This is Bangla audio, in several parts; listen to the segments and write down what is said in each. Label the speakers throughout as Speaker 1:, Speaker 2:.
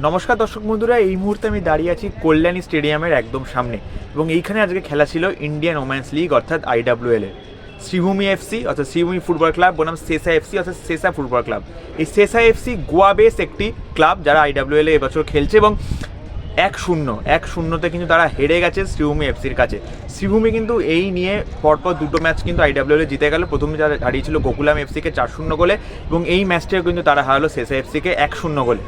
Speaker 1: নমস্কার দর্শক বন্ধুরা, এই মুহূর্তে আমি দাঁড়িয়ে আছি কল্যাণী স্টেডিয়ামের একদম সামনে এবং এইখানে আজকে খেলা ছিল ইন্ডিয়ান ওম্যান্স লিগ অর্থাৎ আইডাব্লিউএল এর শ্রীভূমি এফসি অর্থাৎ শ্রীভূমি ফুটবল ক্লাব বনাম সেসা এফসি অর্থাৎ সেসা ফুটবল ক্লাব। এই সেসা এফসি গোয়া বেস একটি ক্লাব যারা আইডাব্লিউএল এ এবছর খেলছে এবং এক শূন্য, এক শূন্যতে কিন্তু তারা হেরে গেছে শ্রীভূমি এফসির কাছে। শ্রীভূমি কিন্তু এই নিয়ে পরপর দুটো ম্যাচ কিন্তু আইডাব্লিউএল জিতে গেল। প্রথমে যারা হারিয়েছিল গোকুলাম এফসিকে চার শূন্য গোলে এবং এই ম্যাচটিও কিন্তু তারা হারালো সেসা এফসিকে এক শূন্য গোলে।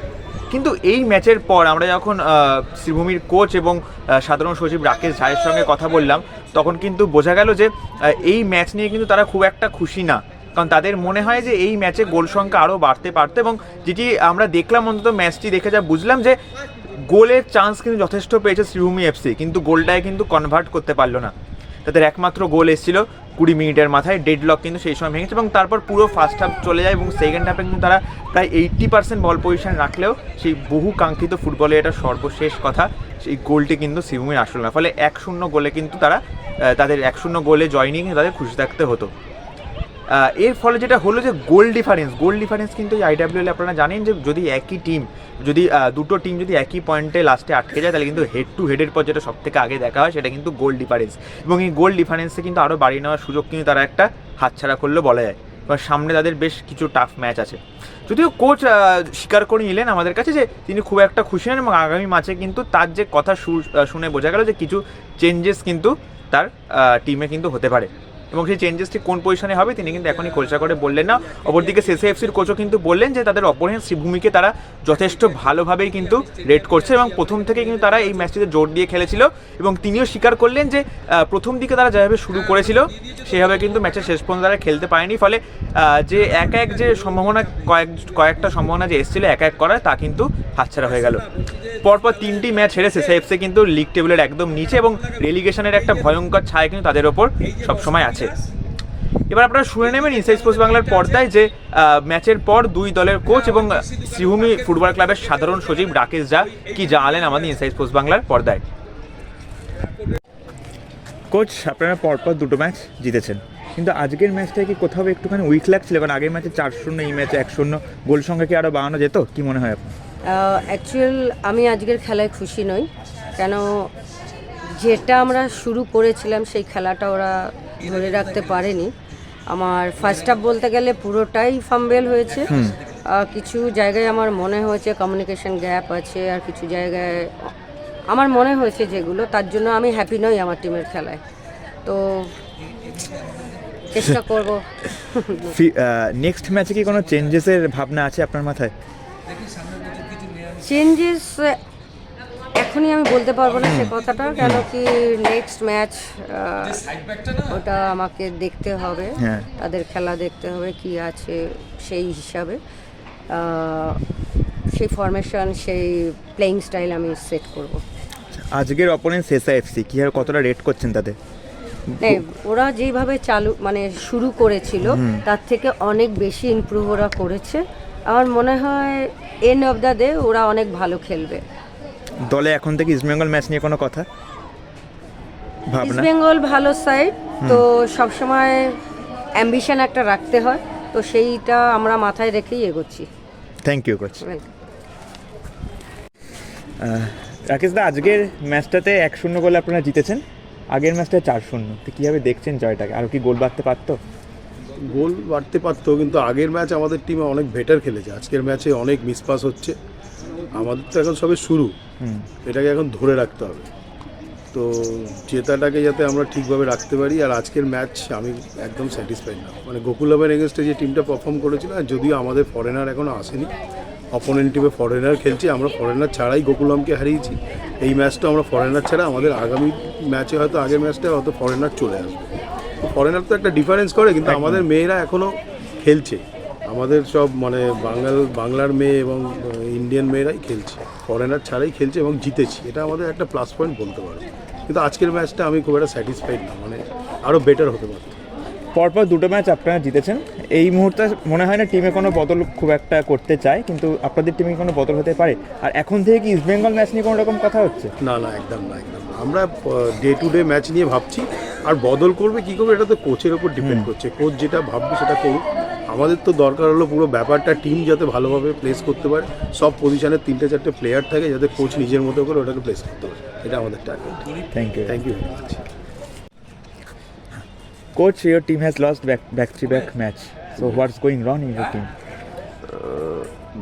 Speaker 1: কিন্তু এই ম্যাচের পর আমরা যখন শ্রীভূমির কোচ এবং সাধারণ সচিব রাকেশ ঝায়ের সঙ্গে কথা বললাম, তখন কিন্তু বোঝা গেল যে এই ম্যাচ নিয়ে কিন্তু তারা খুব একটা খুশি না। কারণ তাদের মনে হয় যে এই ম্যাচে গোল সংখ্যা আরও বাড়তে পারতো এবং যেটি আমরা দেখলাম অন্তত ম্যাচটি দেখে যা বুঝলাম যে, গোলের চান্স কিন্তু যথেষ্ট পেয়েছে শ্রীভূমি এফসি, কিন্তু গোলটায় কিন্তু কনভার্ট করতে পারল না। তাদের একমাত্র গোল এসেছিল কুড়ি মিনিটের মাথায় ডেড লক কিন্তু সেই সময় ভেঙেছে এবং তারপর পুরো ফার্স্ট হাফ চলে যায় এবং সেকেন্ড হাফে কিন্তু তারা প্রায় এইট্টি পার্সেন্ট বল পজিশন রাখলেও সেই বহু কাঙ্ক্ষিত ফুটবলে এটা সর্বশেষ কথা, সেই গোলটি কিন্তু শিবভূমির আসল না। ফলে এক শূন্য গোলে কিন্তু তারা তাদের এক শূন্য গোলে জয় নিয়ে তাদের খুশি থাকতে হতো। এর ফলে যেটা হলো যে গোল ডিফারেন্স গোল ডিফারেন্স কিন্তু আইডাব্লিউএল আপনারা জানেন যে যদি একই টিম যদি দুটো টিম যদি একই পয়েন্টে লাস্টে আটকে যায়, তাহলে কিন্তু হেড টু হেডের পর যেটা সব থেকে আগে দেখা হয় সেটা কিন্তু গোল ডিফারেন্স এবং এই গোল ডিফারেন্সে কিন্তু আরও বাড়িয়ে নেওয়ার সুযোগ কিন্তু তারা একটা হাতছাড়া করলেও বলা যায়। এবার সামনে তাদের বেশ কিছু টাফ ম্যাচ আছে। যদিও কোচ স্বীকার করে নিলেন আমাদের কাছে যে তিনি খুব একটা খুশি হন এবং আগামী ম্যাচে কিন্তু তার যে কথা শুনে বোঝা গেল যে কিছু চেঞ্জেস কিন্তু তার টিমে কিন্তু হতে পারে। এবং সেই চেঞ্জেসটি কোন পজিশনে হবে, তিনি কিন্তু এখনই খোলসা করে বললেন না। অপরদিকে সেসে এফসির কোচও কিন্তু বললেন যে, তাদের অপোনেন্ট শ্রীভূমিকে তারা যথেষ্ট ভালোভাবেই কিন্তু রেড করছে এবং প্রথম থেকে কিন্তু তারা এই ম্যাচটিতে জোর দিয়ে খেলেছিল এবং তিনিও স্বীকার করলেন যে প্রথম দিকে তারা যেভাবে শুরু করেছিল, সেভাবে কিন্তু ম্যাচের শেষ পর্যন্ত তারা খেলতে পারেনি। ফলে যে এক এক যে সম্ভাবনা, কয়েক, কয়েকটা সম্ভাবনা যে এসেছিল এক এক করার তা কিন্তু হাতছাড়া হয়ে গেল। পরপর তিনটি ম্যাচ হেরে শেষে এফসি কিন্তু লিগ টেবিলের একদম নিচে এবং রেলিগেশনের একটা ভয়ঙ্কর ছায়া কিন্তু তাদের ওপর সবসময় আছে। এবার আপনারা শুনে নেবেন ইনসাইড স্পোর্টস বাংলার পর্দায় যে ম্যাচের পর দুই দলের কোচ এবং সিহুমি ফুটবল ক্লাবের সাধারণ সচিব রাকেশ জা কি জানালেন আমাদের ইনসাইড স্পোর্টস বাংলার পর্দায়? কোচ আপনারা পরপর দুটো ম্যাচ জিতেছেন। কিন্তু আজকের ম্যাচটা কি কোথাও একটুখানি উইক লাগছিল? কারণ আগের ম্যাচে চার শূন্য এই ম্যাচে এক শূন্য গোল সংখ্যা কি আরও বাড়ানো যেত? কি মনে হয় আপনার?
Speaker 2: অ্যাকচুয়াল আমি আজকের খেলায় খুশি নই। কেন যেটা আমরা শুরু করেছিলাম সেই খেলাটা ওরা ধরে রাখতে পারেনি। আমার ফার্স্ট হাফ বলতে গেলে পুরোটাই ফাম্বেল হয়েছে। কিছু জায়গায় আমার মনে হয়েছে কমিউনিকেশন গ্যাপ আছে আর কিছু জায়গায় আমার মনে হয়েছে যেগুলো তার জন্য আমি হ্যাপি নই আমার টিমের খেলায়। তো চেষ্টা করব।
Speaker 1: নেক্সট ম্যাচে কি কোনো চেঞ্জেসের ভাবনা আছে আপনার মাথায়?
Speaker 2: চেঞ্জেস এখনই আমি বলতে পারব না সে কথাটা কেন কি নেক্সট ম্যাচ ওটা আমাকে দেখতে হবে
Speaker 1: হ্যাঁ।
Speaker 2: তাদের খেলা দেখতে হবে কি আছে সেই হিসাবে। সেই ফরমেশন সেই প্লেইং স্টাইল আমি সেট করব।
Speaker 1: আজকের অপোনেন্ট সেসা এফসি আর কতটা রেট করছেন তাদের
Speaker 2: ওরা যেভাবে চালু মানে শুরু করেছিল তার থেকে অনেক বেশি ইমপ্রুভ ওরা করেছে। আমার মনে হয় এন অফ দ্য ডে ওরা অনেক ভালো খেলবে।
Speaker 1: দলে এখন থেকে ইস্টবেঙ্গল ম্যাচ নিয়ে কোনো কথা? ভাবনা?
Speaker 2: ইস্ট বেঙ্গল ভালো সাইড তো সবসময় অ্যাম্বিশন একটা রাখতে হয় তো সেইটা আমরা মাথায় রেখেই এগোচ্ছি।
Speaker 1: Thank you coach. রাকেশ দা আজকের ম্যাচটাতে এক শূন্য গোলে আপনারা জিতেছেন আগের ম্যাচটা চার শূন্য। তো কীভাবে দেখছেন জয়টাকে? আরও কি গোল বাড়তে পারতো?
Speaker 3: গোল বাড়তে পারতো কিন্তু আগের ম্যাচ আমাদের টিমে অনেক বেটার খেলেছে। আজকের ম্যাচে অনেক মিসপাস হচ্ছে। আমাদের তো এখন সবে শুরু। এটাকে এখন ধরে রাখতে হবে। তো জেতাটাকে যাতে আমরা ঠিকভাবে রাখতে পারি আর আজকের ম্যাচ আমি একদম স্যাটিসফাইড না। মানে গোকুলামের এগেনস্টে যে টিমটা পারফর্ম করেছিল আর যদিও আমাদের ফরেনার এখনও আসেনি অপোনেন্ট টিমে ফরেনার খেলছি আমরা ফরেনার ছাড়াই গোকুলামকে হারিয়েছি। এই ম্যাচটা আমরা ফরেনার ছাড়া আমাদের আগামী ম্যাচে হয়তো আগের ম্যাচটা হয়তো ফরেনার চলে আসবে। ফরেনার তো একটা ডিফারেন্স করে কিন্তু আমাদের মেয়েরা এখনও খেলছে। আমাদের সব মানে বাঙাল বাংলার মেয়ে এবং ইন্ডিয়ান মেয়েরাই খেলছে। ফরেনার ছাড়াই খেলছে এবং জিতেছি। এটা আমাদের একটা প্লাস পয়েন্ট বলতে পারো। কিন্তু আজকের ম্যাচটা আমি খুব একটা স্যাটিসফাইড না। মানে আরও বেটার হতে পারত।
Speaker 1: পরপর দুটো ম্যাচ আপনারা জিতেছেন। এই মুহূর্তে মনে হয় না টিমে কোনো বদল খুব একটা করতে চায় কিন্তু আপনাদের টিমে কোনো বদল হতে পারে। আর এখন থেকে কি ইস্টবেঙ্গল ম্যাচ নিয়ে কোনো রকম কথা হচ্ছে?
Speaker 3: না না একদম না একদম না। আমরা ডে টু ডে ম্যাচ নিয়ে ভাবছি। আর বদল করবে কি করবে এটা তো কোচের ওপর ডিপেন্ড করছে। কোচ যেটা ভাববে সেটা করুক। আমাদের তো দরকার হলো পুরো ব্যাপারটা টিম যাতে ভালোভাবে প্লেস করতে পারে। সব পজিশনের তিনটে চারটে প্লেয়ার থাকে যাতে কোচ নিজের মতো করে ওটাকে প্লেস করতে পারে। এটা আমাদের target
Speaker 1: thank you
Speaker 3: thank you very much
Speaker 1: coach your team has lost back back three back match so what's going wrong in your
Speaker 4: team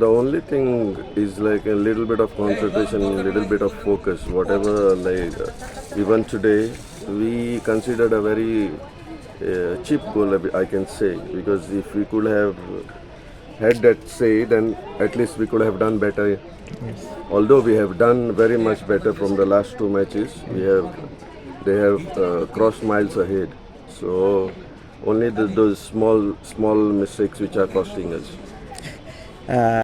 Speaker 4: The only thing is like a little bit of concentration, a little bit of focus, whatever. Like, uh, even today, we considered a very uh, cheap goal. I can say because if we could have had that say, then at least we could have done better.
Speaker 1: Yes.
Speaker 4: Although we have done very much better from the last two matches, we have they have uh, crossed miles ahead. So only the, those small small mistakes which are costing us.
Speaker 1: Uh,